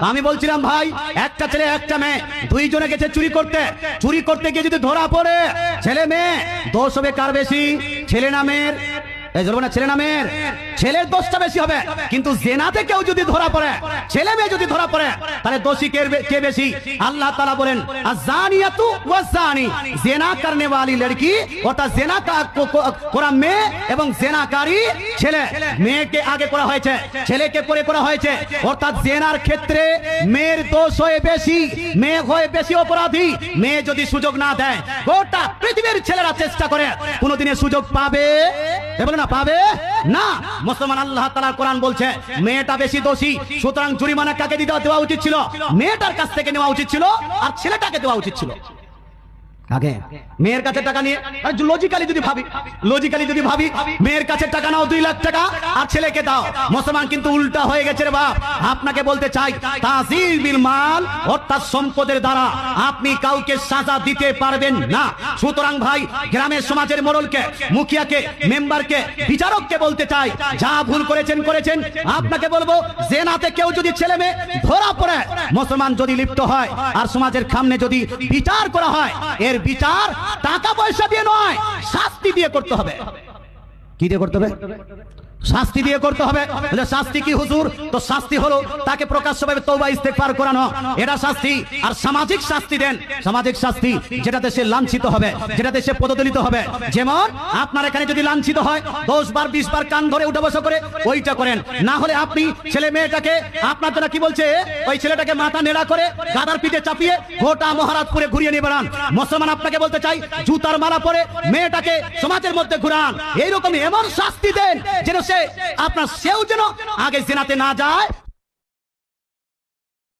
আমি বলছিলাম, ভাই, একটা ছেলে, একটা মেয়ে, দুইজনে গেছে চুরি করতে। চুরি করতে গিয়ে যদি ধরা পড়ে, ছেলে মেয়ে, দোষ হবে কার বেশি? ছেলে না মেয়ের? এই ধরবো না ছেলে না ছেলের দোষটা বেশি হবে। কিন্তু জেনাতে কেউ যদি ধরা পড়ে, ছেলে মেয়ে যদি ধরা পড়ে, তাহলে দোষী কে বেশি? আল্লাহ তাআলা বলেন জেনা। করনে জেনা করা মেয়ে এবং ছেলে। মেয়েকে আগে করা হয়েছে, ছেলেকে পরে করা হয়েছে। অর্থাৎ জেনার ক্ষেত্রে মেয়ের দোষ হয়ে বেশি, মেয়ে হয়ে বেশি অপরাধী। মেয়ে যদি সুযোগ না দেয়, গোটা পৃথিবীর ছেলেরা চেষ্টা করে কোনোদিনে সুযোগ পাবে না আল্লাহ বলছে, মেয়েটা বেশি দোষী, সুতরাং কাকে দিতে দেওয়া উচিত ছিল? মেয়েটার কাছ থেকে নেওয়া উচিত ছিল, আর ছেলেটাকে দেওয়া উচিত ছিল। মেয়ের কাছে টাকা নাও দুই লাখ টাকা, আর ছেলেকে দাও। মুসলমান কিন্তু উল্টা হয়ে গেছে রে বাপ। আপনাকে বলতে চাই মাল অর্থাৎ সম্পদের দ্বারা আপনি কাউকে সাজা দিতে পারবেন না। সুতরাং ভাই, গ্রামের সমাজের মোড়লকে, মুখিয়াকে, মেম্বারকে, বিচারককে বলতে চাই, যা ভুল করেছেন করেছেন। আপনাকে বলব, জেনাতে কেউ যদি ছেলে মেয়ে ধরা পড়ে মুসলমান যদি লিপ্ত হয় আর সমাজের সামনে যদি বিচার করা হয়, এর বিচার টাকা পয়সা দিয়ে নয়, শাস্তি দিয়ে করতে হবে। কি দিয়ে করতে হবে? শাস্তি দিয়ে করতে হবে। শাস্তি কি, হুজুর? তো শাস্তি হলো তাকে প্রকাশ্যভাবে তওবা, ইস্তেগফার করানো। এটা শাস্তি। আর সামাজিক শাস্তি দেন। সামাজিক শাস্তি যেটাতে সে লাঞ্ছিত হবে, যেটাতে সে পদদলিত হবে। যেমন, আপনার এখানে যদি লাঞ্ছিত হয়, দশ বার, বিশ বার কান ধরে উঠে বসা করে ওইটা করেন। না হলে আপনি ছেলে মেয়েটাকে, আপনার জন্য কি বলছে? ওই ছেলেটাকে মাথা নেড়া করে গাদার পিঠে চাপিয়ে গোটা মহারাজপুরে ঘুরিয়ে নিয়ে বেড়ান। মুসলমান আপনাকে বলতে চাই, জুতার মালা পরে মেয়েটাকে সমাজের মধ্যে ঘুরান। এইরকম এমন শাস্তি দেন যেন সে আপনার সেও যেন আগে জেনাতে না যায়